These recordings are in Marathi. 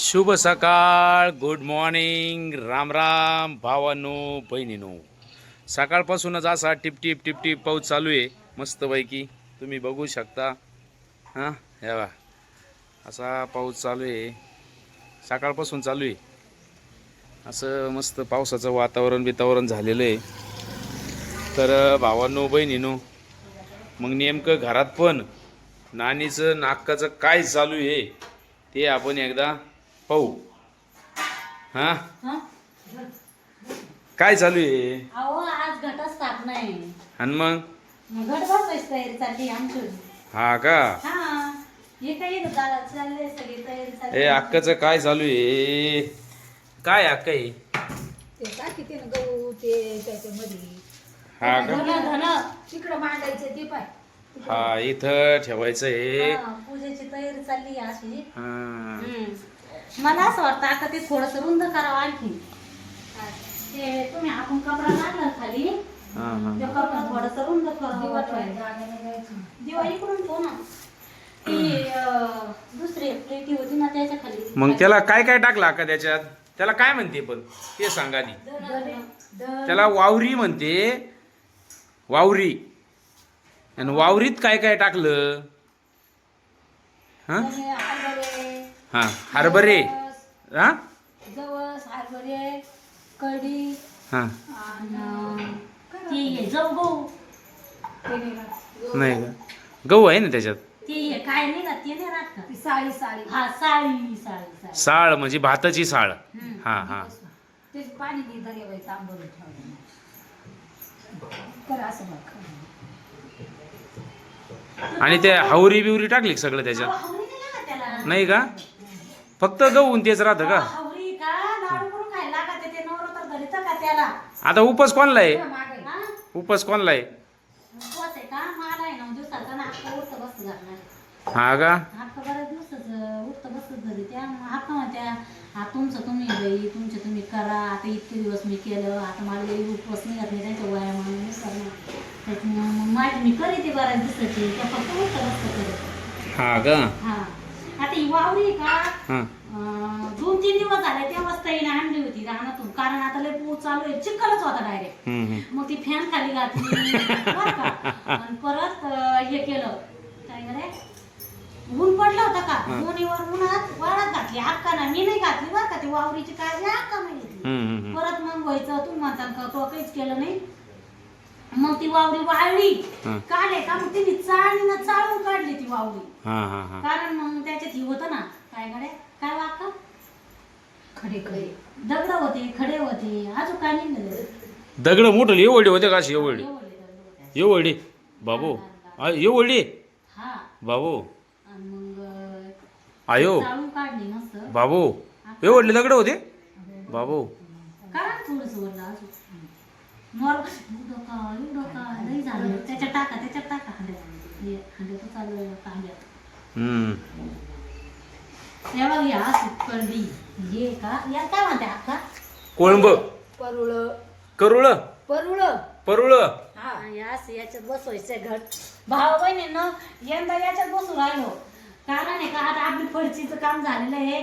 शुभ सकाळ गुड मॉर्निंग राम राम भावानो बहिणीनो. सकाळपासूनच असा टिपटिप टिपटिप पाऊस चालू आहे मस्तपैकी. तुम्ही बघू शकता. हां हे असा पाऊस चालू आहे. सकाळपासून चालू आहे. असं मस्त पावसाचं वातावरण बितावरण झालेलं आहे. तर भावानो बहिणीनो मग नेमकं घरात पण नानीचं नाकाचं काय चालू आहे ते आपण एकदा पाहू. हा? हं? काय चालू आहे? अहो आज घटच स्थापना आहे. आणि मग? मग घट बसवायची तयारी चालली आमची. हा का? हा. हे काही चालले सगळी तयारी चालली ए अक्काचं काय चालू आहे? काय अक्का आहे ते टाकी ते ना गहू ते त्याच्यामध्ये. हा का? धन धन. तिकडं मांडायचं ते पाय. हा इथं ठेवायचं आहे. हा, पूजेची तयारी चालली आहे अशी हा. हम्म. मला असं वाटतं आता ते थोडस रुंद करावं आणखी ते तुम्ही आपण कपडा लागला खाली हा हा ते कपडा थोडस रुंद इकडून ठेव ना? ती अं, दुसरी प्लेटी होती ना त्याच्याखाली. मग त्याला काय काय टाकलं अक्का त्याच्यात? त्याला काय म्हणते पण? ते सांगा दर त्याला वावरी म्हणते. वावरी. आणि वावरीत काय काय टाकलं? हा? हा हरभरे. जवस, हा? जवस हरभरे कढी. हा. आणि ती हे जाऊ गहू. ते नाही राहत. नाही का? गहू आहे ना त्याच्यात? ते हे काय नाही ना ते नाही राहत का? ती साळी साळी. हा साळी साळी साळी. साळ म्हणजे भाताची साळ. हा हा. ते पाणी नाही दर्याबाई तांबून ठेवलं. कर असं बघ. आणि ते हावरी बिवरी टाकली का सगळं त्याच्यात? अहो, हवरी नाही लागत त्याला. नाही का? फक्त गहू आणि तेच राहतं का? अहो, हवरी का? लाडू करून खायला लागत ते? नवरात्र धरित का त्याला? आता उपास कोणला आहे? हा उपास कोणला आहे? उपवास आहे का? मला आहे नऊ दिवसाचा ना हक्का उठत बसत हा का? हक्का बऱ्याच दिवसाचं उठत बसत घरी. त्या हक्का म्हणत्या हा तुमचं तुम्ही बाई तुमचं तुम्ही करा. आता इतके दिवस मी केलं. आता मला काही उपवास निघत नाही त्यांच्या त्याच्यामुळं मग माझी मी बऱ्याच दिवसाची. त्या फक्त उठत बसत करत हा का? हा. आता ही वावरी का? हा. अं, दोन तीन दिवस झाले तेव्हाच ताईने आणली होती रानातून. कारण आता लय पूर चालू आहे. चिखलच होता डायरेक्ट हम्म, हम्म. मग ती फॅन खाली घातली. बरं का? आणि परत अं, हे केलं. काय करे ऊन पडलं होतं का. दोन्हीवर उन्हात वाळत घातली. हक्का ना मी नाही घातली बरं का ती वावरीची काळजी. हक्का नाही घेतली. हम्म, हम्म, हम्म. परत मग व्हायचं तुम्ही म्हणतात का तो काहीच केलं नाही. मग ती वावरी वाळली. हा. काढले का मग तिने चाळणीनं चाळून काढली ती वावरी. हा हा हा. कारण मग त्याच्यात ही होतं ना काय गडे काय वाका खडे खडे. दगड होते खडे होते. अजून काय नाही ना दगड मोठं एवढे होते का अशी एवढे? एवढे. एवढे? बाबू. आ, एवढे? हा. बाबू. आणि मग अं, आयो. चाळून काढली बाबू. एवढले दगड होते? बाबू. थोडस वरला अजून. मोर एवढं का एवढं का नाही झालं त्याच्यात टाका त्याच्यात टाका हांड्यात. हे हांड्यात. चालू हे बघ या हे का? या काय म्हणते अक्का कोळंब. परुळ. करुळ. परुळ. परुळ. हा. यास याच्यात बसवायचं घट. भाऊ बहिणीनं यंदा याच्यात बसू राहिलो. कारण आहे का आता आपली फडचीचं काम झालेलं आहे.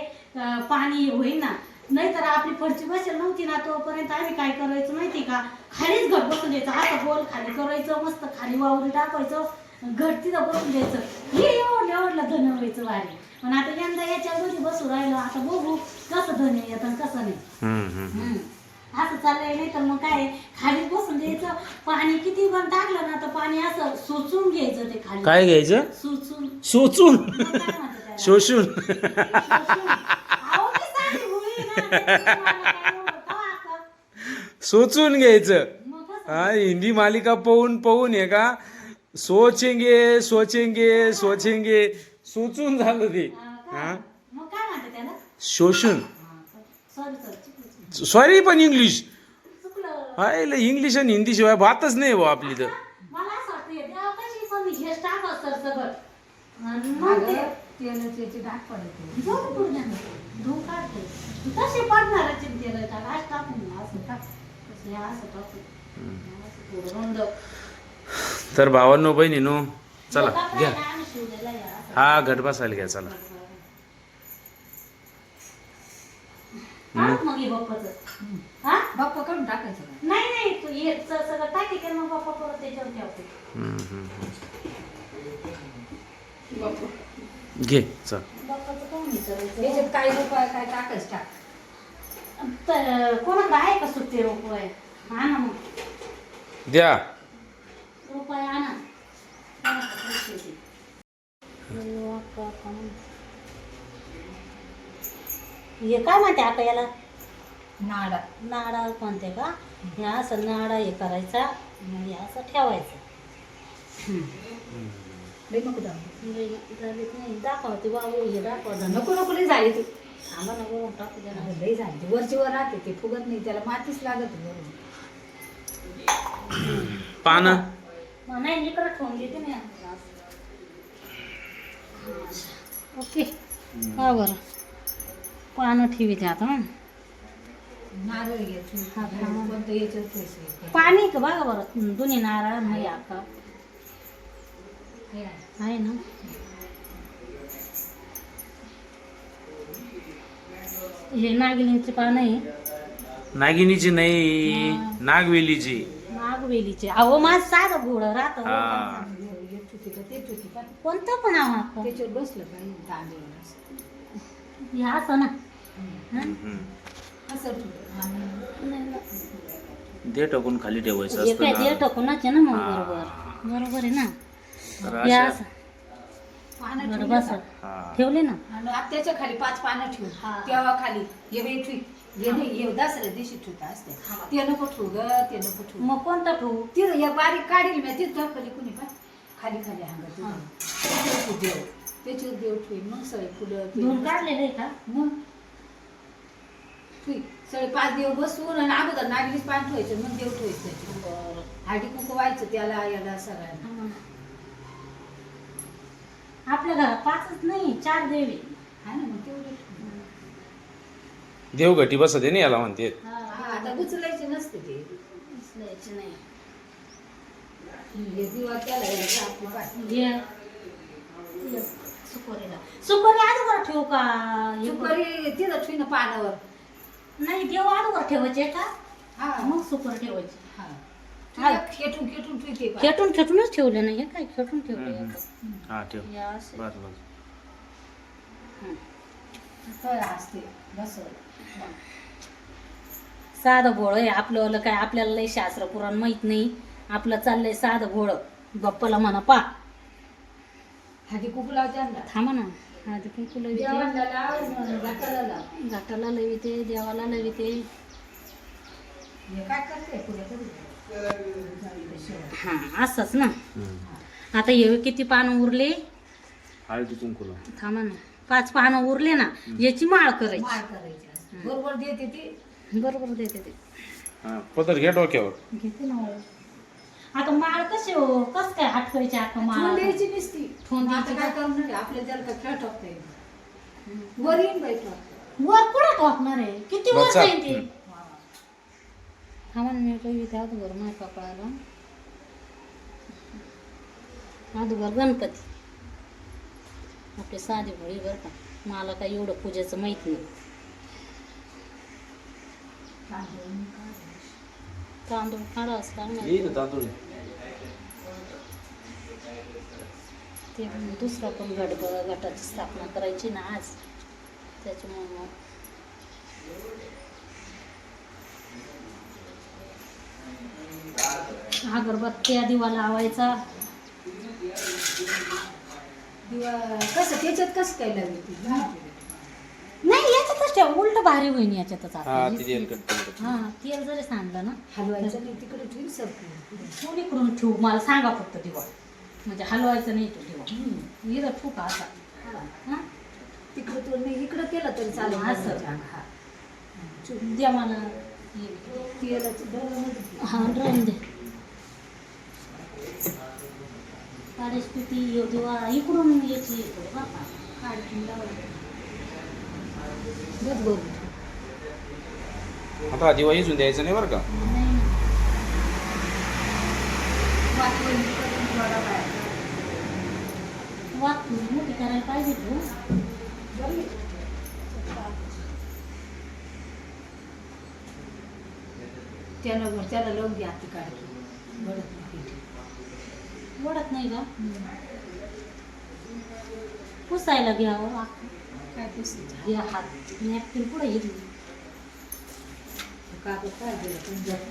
पाणी होईन. ना नाहीतर आपली फडची बसेल नव्हती ना तोपर्यंत आम्ही काय करायचं माहिती का? खालीच घट बसून द्यायचं. असं गोल खाली करायचं मस्त खाली वावरी टाकायचं घट तिथं बसून द्यायचं. हे एवढं एवढलं धन व्हायचं वारी. पण आता यंदा याच्या दोन्ही बसू राहिलो. आता बघू कसं धन येतं कसं नाही. असं चाललंय. नाही तर मग काय? खाली बसून द्यायचं. पाणी किती पण टाकलं ना तर पाणी असं सोचून घ्यायचं ते खाली. काय घ्यायचं? सोचून. सोचून? शोषून. सोचून घ्यायचं? हा हिंदी मालिका पाहून पाहून हे का? सोचेंगे सोचेंगे सोचेंगे. सोचून झालं ते. हा, का? मग काय म्हणतात त्याला? शोषून. सॉरी सॉरी चुकलं सॉरी पण इंग्लिश हाय हिंग्लिश आणि हिंदी शिवाय बातच नाही बा आपली तर. मला तसे पडणारच तेल टाक आज टाकून असं टाक तसे असं टाकून असं थोडं रुंद. तर भावांनो बहिणीनो चला घ्या. हा घट बसायला घ्या चला. मग हे बाप्पाचं. हा? बाप्पा काढून टाकायचं का? नाही नाही तू हे स- सगळं टाकी कर मग बाप्पा परत त्याच्यावर ठेवते. हम्म, हम्म, हम्म. बाप्पा. घे चल. बाप्पाचं विचारायचं काय काय टाकायचं टाक. तर कोणाकडे आहे का सुट्टे रुपये? आणा मग. द्या. रुपये आणा. कोणाकडे पैसे कोण? हे काय म्हणते आता याला? नाडा. नाडा म्हणते का? हे असं नाडा हे करायचा आणि हे असं ठेवायचं. लई नको दाखवू. झालीत नाही दाखवते बाबू हे दाखवतं नको नको नको लई झाली ती थांबा ना बघून टाकू द्या ना. लई झाली. ती वरची वर राहते ते फुगत नाही. त्याला मातीच लागत वरून. पानं. मग नाही इकडं ठेवून देते मी ओके. हा बरं. पानं ठेवी आता हं. नारळ घ्यायची कोणतं याच्यात पैसे पाणी का बघा बरं? दोन्ही नारळ नाही आता. आहे ना? हे नागिनीचे पानं आहे. नागिनीची नाही नागवेलीची. नागवेलीचे. अहो माझ साधं घोडं राहतं. हो. कोणतं पण आम्हाला त्याच्यावर बसलं पाहिजे तांदूळ असं. हे असं ना. हं? असं दे टाकून खाली ठेवायचं हे असतं काय ना. टाकूनच आहे ना मग. बरोबर. बरोबर आहे ना. तर हे अशा- असं. पानं बरं ठेवलं बस. का? हा. ठेवले ना? आणि आता त्याच्याखाली पाच पानं ठेवू हा. तेव्हा खाली हे बाई ठेवी. हे नाही हे दसऱ्या दिवशी ठेवता असते. ते नको ठेवू ग ते नको ठेवू. मग कोणता ठेवू? तिथं एक बारीक काढील मी तिथं दाखवली कुणी पण. खाली खाली हांगत हा. तू देव. त्याच्यावर देव ठेवी मग सगळे फुलं ते धुवून काढलेलं आहे का? मग. ठेवी सगळे पाच देव बसवून आणि अगोदर नागलीच पान ठेवायचं मग देव ठेवायचं. हाडी कुंकू व्हायचं त्याला याला सगळ्यांना. हा. आपल्या घरात पाचच नाही चार देवी हा ना मग तेवढे. ठेवू. देवघटी बसते ना याला म्हणते. हा, आता उचलायचे नसते ते. उचलायचे नाही. हे दिवा त्याला यायचं आपली पाय. सुपारीला. सुपारी अगोदर ठेवू का? हे करू? सुपारी तिथं ठेवी ना पानावर. नाही देव अगोदर ठेवायचे का? हा. मग सुपारी ठेवायची. हा. हा. खेटून खेटून ठेवते. खेटून खेटूनच ठेवले नाही हे काय खेटून ठेवले हा ठेव. हे असं. बस बस. तर असते बस साधं भोळ आहे आपलं काय आपल्याला लय शास्त्र पुराण माहीत नाही. आपलं चाललंय साधं भोळ बाप्पाला म्हणा पा. हाती कुकू लावते आणला थांबा ना. आधी कुंकू लविते. देवाला लाव घाटाला लाव. घाटाला लविते देवाला लविते. हे काय करते? पुढे कधी हा असंच ना. आता हे किती पानं उरले? हळदी थांबा ना. पाच पानं उरले ना याची माळ करायची. माळ करायची. असते. बरोबर देते ती. बरोबर देते ते. हा पदर घ्या डोक्यावर. घेते ना माळ. आता माळ कशी हो? कस काय आठवायची आता माळ? द्यायची नसती. ठेवून आता द्यायची काय करणार आहे? आपल्या त्याला खेळ येईल. वर येईन बाई ठोकता. वर कुठं टाकणार आहे? किती वर बच्चा. जाईल ते? थांबा ना, मी काही त्या अगोदर नाही कपाळाला अगोदर गणपती. आपले साधे भोळी बरं का. मला काही एवढं पूजेचं माहीत नाही. तांदूळ काढ. तांदूळ काढावंच लागणार ते दुसरा पण गट गटाची स्थापना करायची ना आज. त्याच्यामुळे अगरबत्त्या दिवा लावायचा. दिवा कसं त्याच्यात कसं काय लागेल ती? नाही याच्यातच ठेव उलट भारी होईन याच्यातच हा आपल्याला. ती हा तेल जरी सांडलं ना. हलवायचं नाही तिकडे ठेवून सरकून. थोडी करून ठेवू मला सांगा फक्त दिवा. म्हणजे हलवायचं नाही तो दिवा. इथं ठेवू का असा हा. तिकडे तो नाही इकडं केलं तरी चालेल. असं. हा. द्या मला. हे. तेलाची हा ड्रॉईंग दे. पिटी येऊ दिवा इकडून याची येतो बरं का? काढून लावायचं. बस बघू. आता दिवा इजून द्यायचा नाही बरं का? मोठी करायला पाहिजे तू. बरं. त्याला त्याला लावून घ्या ती काढते घडत ओढत नाही का पुसायला घ्यावं काय पुसायचं? घ्या हात. नॅपकिन पुढे येईल कागद काय दिलं जर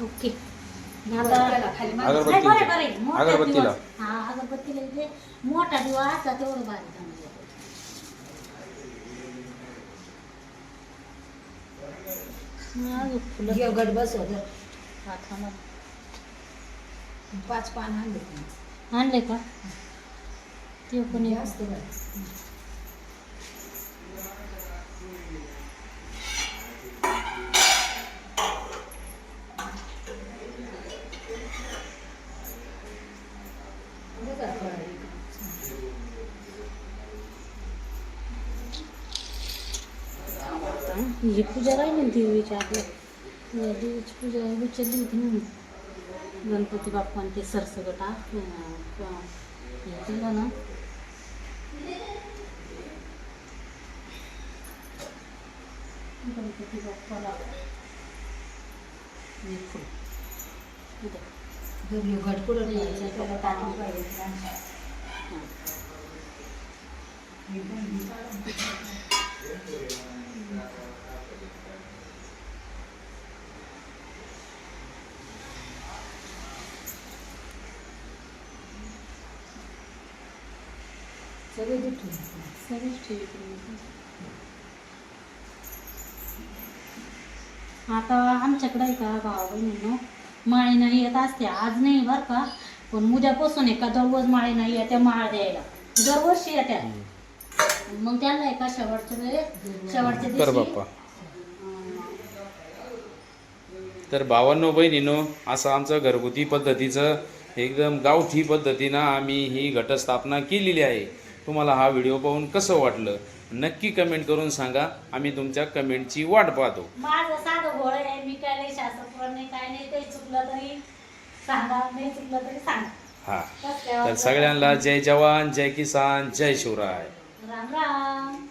ओके. अगरबत्तीला. दिवा हा अगरबत्तीला इथे मोठा दिवा असा तेवढं बारीक आणून द्या. हा, अजून फुलं हा, थांबा. पाच पान आणले. आणले का ते पण हे. असते ही पूजा राहिली ना देवीची आपल्या देवीची पूजा विचारली होती ना गणपती बाप्पा ते सरसगट केलं ना. गणपती बाप्पाला घट त्याला पाहिजे सगळे दुठून सगळंच ठेवी आता आमच्याकडे आहे का भावा बहिणींनो? माळी नाही येत असते. आज नाही बरं का? पण उद्यापासून आहे का दररोज माळी नाही येत्या माळ द्यायला. दरवर्षी येत्या. मग त्यांना एका शेवटच्या वेळेस शेवटच्या कर दिवशी बाप्पा तर भावांनो बहिणीनो असं आमचं घरगुती पद्धतीचं एकदम गावठी पद्धतीनं आम्ही ही घटस्थापना केलेली आहे. तुम्हाला हा व्हिडिओ पाहून कसं वाटलं? नक्की कमेंट करून सांगा. आम्ही तुमच्या कमेंटची वाट पाहतो. माझं साधं घोळ आहे. मी काय नाही काय नाही काही चुकलं तरी सांगा. नाही चुकलं तरी सांगा. हा. तर सगळ्यांना जय जवान जय किसान जय शिवराय. राम राम.